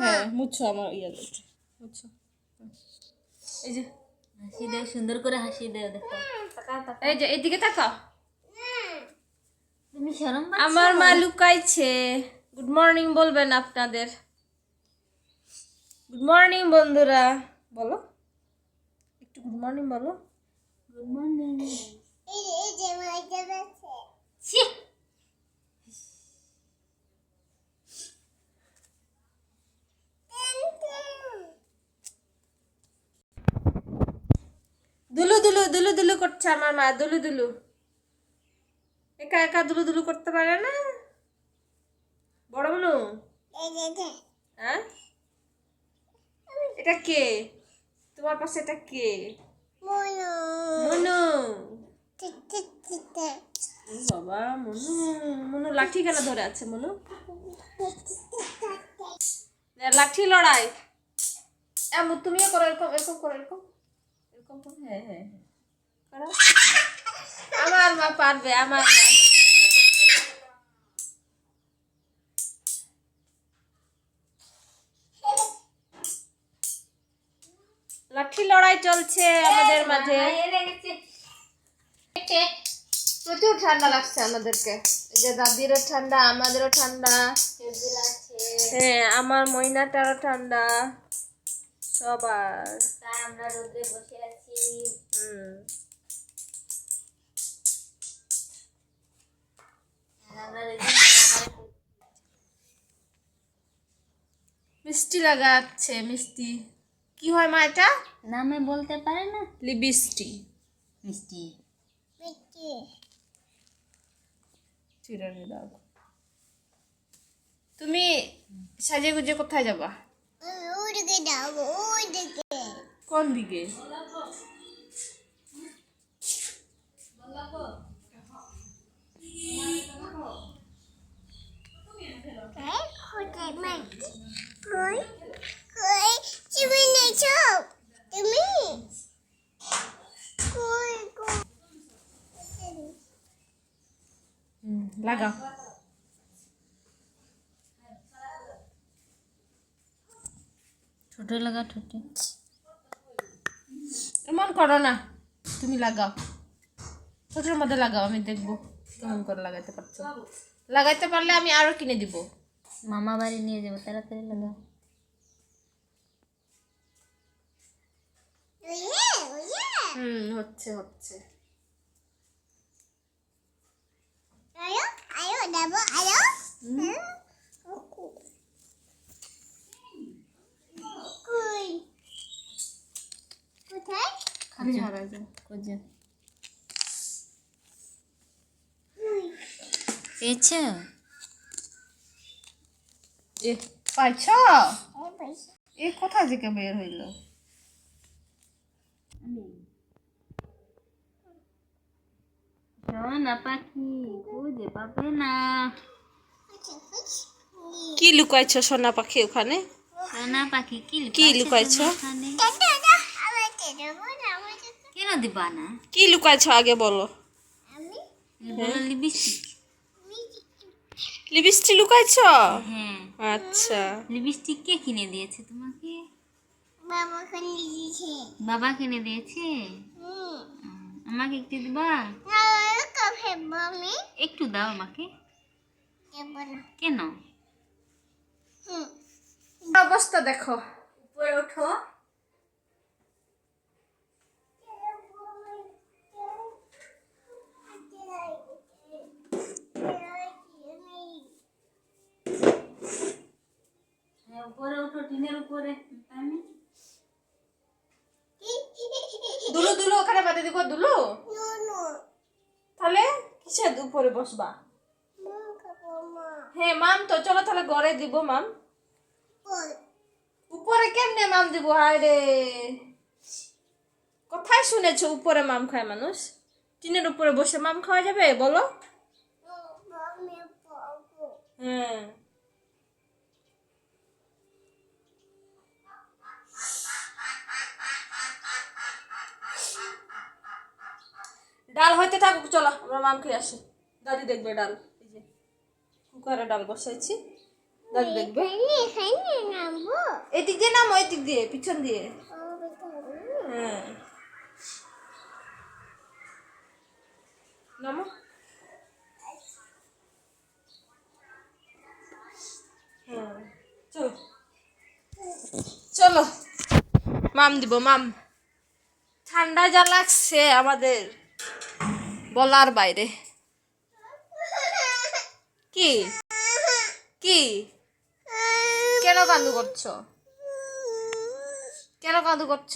হ্যাঁ মুছো আমার ইয়ে মুছো এই যে হাসি সুন্দর করে হাসি দেও দেখো। এই যে এইদিকে তাকাও। তুমি শরম আমার মা লুকাইছে গুড মর্নিং বলবেন আপনাদের। গুড মর্নিং বন্ধুরা। বলো। একটু গুড মর্নিং বলো। গুড মর্নিং ছি দুলু দুলু দুলু দুলু করছে আমার মা, দুলু দুলু। একা একা দুলু দুলু করতে পারে না? বড় মনু হ্যাঁ? এটা কে? তোমার পাশে এটা কে? মনু। ও বাবা, মনু। মনু, লাঠি কেন ধরে আছে, মনু? লাঠি লড়াই। এমন তুমিও করো, এরকম এরকম করো, এরকম। এরকম হ্যাঁ হ্যাঁ হ্যাঁ। আমার মা পারবে আমার মা। লাঠি লড়াই চলছে আমাদের মাঝে। প্রচুর ঠান্ডা লাগছে আমাদেরকে। যে দাদিরও ঠান্ডা আমাদেরও ঠান্ডা। হ্যাঁ আমার ময়নাটারও ঠান্ডা। সবার। আমরা রোদে বসে আছি। হুম। মিষ্টি লাগাচ্ছে মিষ্টি। কি হয় মা এটা? নামে বলতে পারে না? লিবিষ্টি মিষ্টি। মিষ্টি। চিরানি দাও। তুমি সাজে গুজে কোথায় যাবা? কোন দিকে? হুম, লাগাও ছোট লাগা ছোট। এমন করো না। তুমি লাগাও। ছোটোর মধ্যে লাগাও আমি দেখব কেমন করে লাগাইতে পারছ। লাগাইতে পারলে আমি আরও কিনে দিব। মামা বাড়ি নিয়ে যাব তাড়াতাড়ি লাগা হুম হচ্ছে হচ্ছে। পেয়েছ? এ পাইছ। এ কোথা থেকে বের হইল? সোনা পাখি খুঁজে পাবে না। কি লুকাইছ সোনা পাখি ওখানে? সোনা পাখি কি কি লুকাইছো? কেন দিবা না? কি লুকাইছ আগে বলো। বলো লিপস্টিক লিপস্টিক লুকাইছ? হ্যাঁ আচ্ছা। লিপস্টিক কে কিনে দিয়েছে তোমাকে? বাবা কিনে দিয়েছে? উম, আমাকে একটু দিবা? একটু দাও আমাকে। কেন? অবস্থা দেখো। উপরে ওঠো হ্যাঁ, উপরে ওঠো টিনের উপরে আমি দুলু দুলু ওখানে বাদে দিব দুলু তাহলে উপরে বসবা। হ্যাঁ মাম তো চলো তাহলে গড়ে দিব মাম। উপরে। কেমনে মাম দিব? হায় রে। কোথায় শুনেছো উপরে মাম খায় মানুষ। টিনের উপরে বসে মাম খাওয়া যাবে বলো। হ্যাঁ। ডাল হইতে থাকুক চলো আমরা মাম খেয়ে আসি। দাদি দেখবে ডাল। এই যে কুকারে ডাল বসাইছি। দাদু দেখবে। এদিক দিয়ে নামো এদিক দিয়ে পিছন দিয়ে। হ্যাঁ। নামো। হ্যাঁ চলো। চলো। মাম দিব মাম। ঠান্ডা যা লাগছে আমাদের বলার বাইরে। কি? কি? কেন কান্দু করছ? কেন কান্দু করছ?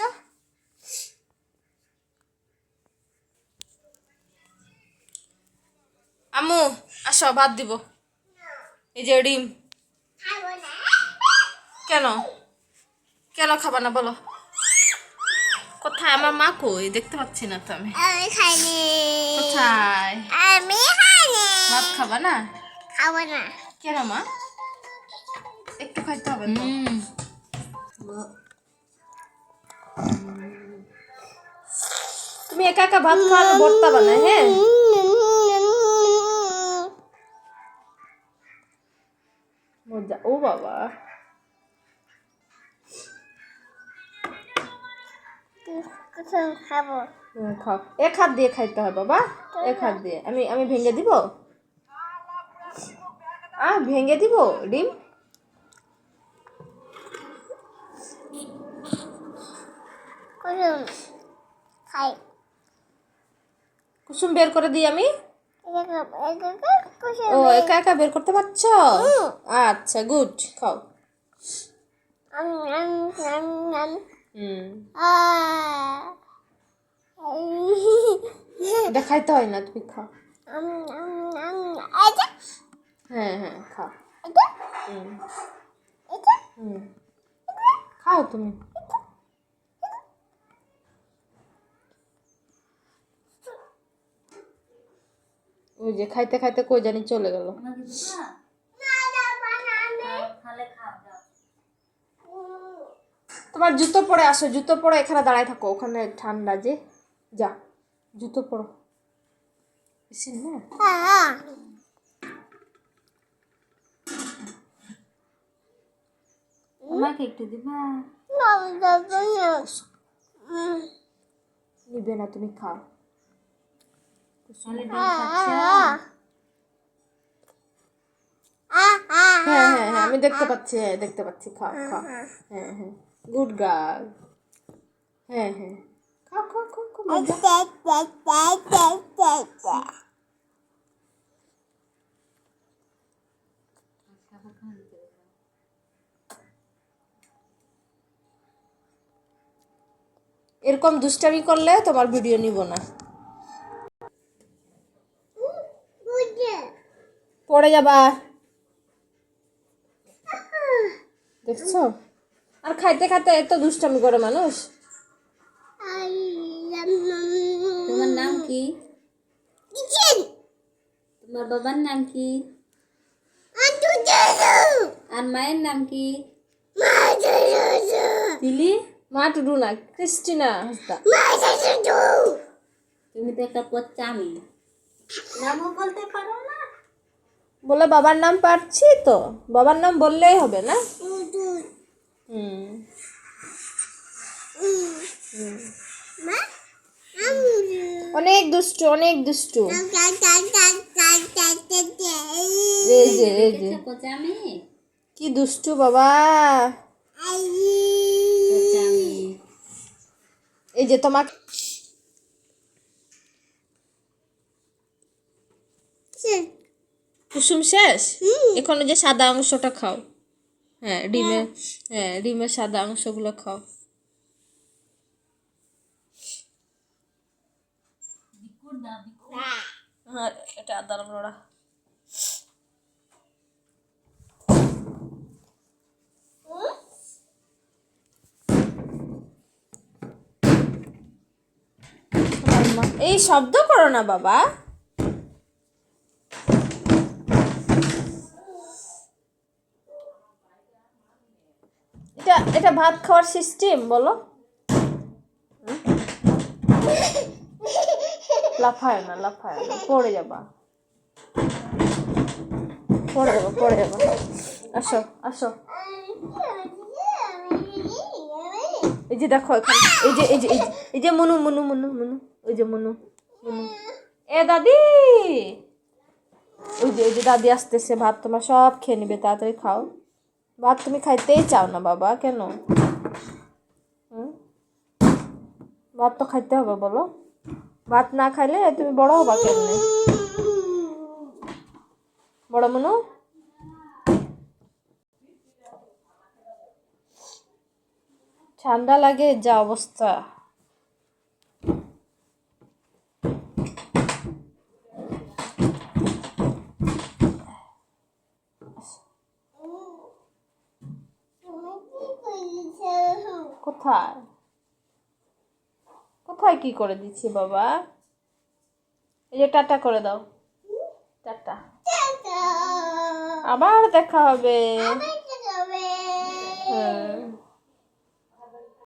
আম্মু আসো ভাত দিব। এই যে ডিম। কেন? কেন খাবা না বলো। কোথায়? আমার মা কই? দেখতে পাচ্ছি না তো আমি। কোথায়? আমি খাইনি। ভাত খাবা না? খাব না। কেন মা? একটু খাইতে হবে তো। হুম। তুমি একা একা ভাত খাওয়ালে ভর্তা বানায় হ্যাঁ? মজা। ও বাবা। খাব। এক হাত দিয়ে খাইতে হয় বাবা। এক হাত দিয়ে। আমি আমি ভেঙে দিব? আ ভেঙে দিব ডিম? কুসুম বের করে দিই আমি। ও একা একা বের করতে পারছ? আচ্ছা গুড খাও। এটা হয় না তুমি খাও। হ্যাঁ হ্যাঁ খাও হুম। হুম। খাও তুমি। ওই যে খাইতে খাইতে কই জানি চলে গেল। আমাকে দিবা তাহলে খাও যাও। তোমার জুতো পরে আসো জুতো পরে এখানে দাঁড়ায় থাকো ওখানে ঠান্ডা যে। যা জুতো পরো। না? আমাকে একটু দিবা? নিবে না তুমি খাও। আ আ হ্যাঁ হ্যাঁ। হ্যাঁ আমি দেখতে পাচ্ছি হ্যাঁ দেখতে পাচ্ছি খাও খাও। হ্যাঁ। হ্যাঁ গুড গার্ল। হ্যাঁ হ্যাঁ। খাও খাও খাও খাও এরকম দুষ্টামি করলে তোমার ভিডিও নিব না। পড়ে যাবা। দেখছ? আর খাইতে খাইতে এত দুষ্টামি করে মানুষ। তোমার নাম কি? তোমার বাবার নাম কি? আর মায়ের নাম কি? দিলি? মা টুডু না ক্রিস্টিনা হাসদা। তুমি তো একটা পচ্চামি। নামও বলতে পারো না। বলে বাবার নাম পারছি তো বাবার নাম বললেই হবে না? হুম। হুম। অনেক দুষ্টু অনেক দুষ্টু। কি দুষ্টু বাবা। এই যে তোমাকে কুসুম শেষ? এখন যে সাদা অংশটা খাও। হ্যাঁ ডিমের হ্যাঁ ডিমের সাদা অংশগুলো খাও। হ্যাঁ এটা আদা নোড়া এই শব্দ করো না বাবা। এটা এটা ভাত খাওয়ার সিস্টেম বলো। লাফায় না লাফায় না, পড়ে যাবা। পড়ে যাবা পড়ে যাবা। আসো আসো। এই যে দেখো এখানে, এই যে এই যে এই যে এই যে মনু মনু মনু মনু। যে মনু এ দাদি! ওই যে ওই যে দাদি আসতেছে, ভাত তোমার সব খেয়ে নিবে, তাড়াতাড়ি খাও। ভাত তুমি খাইতেই চাও না, বাবা, কেন? ভাত তো খাইতে হবে, বলো। ভাত না খাইলে তুমি বড় হবা কেমনে? বড় মনু? ঠান্ডা লাগে, যা অবস্থা। কোথায়? কোথায় কি করে দিচ্ছি বাবা? এই যে টাটা করে দাও। টাটা। আবার দেখা হবে। হ্যাঁ।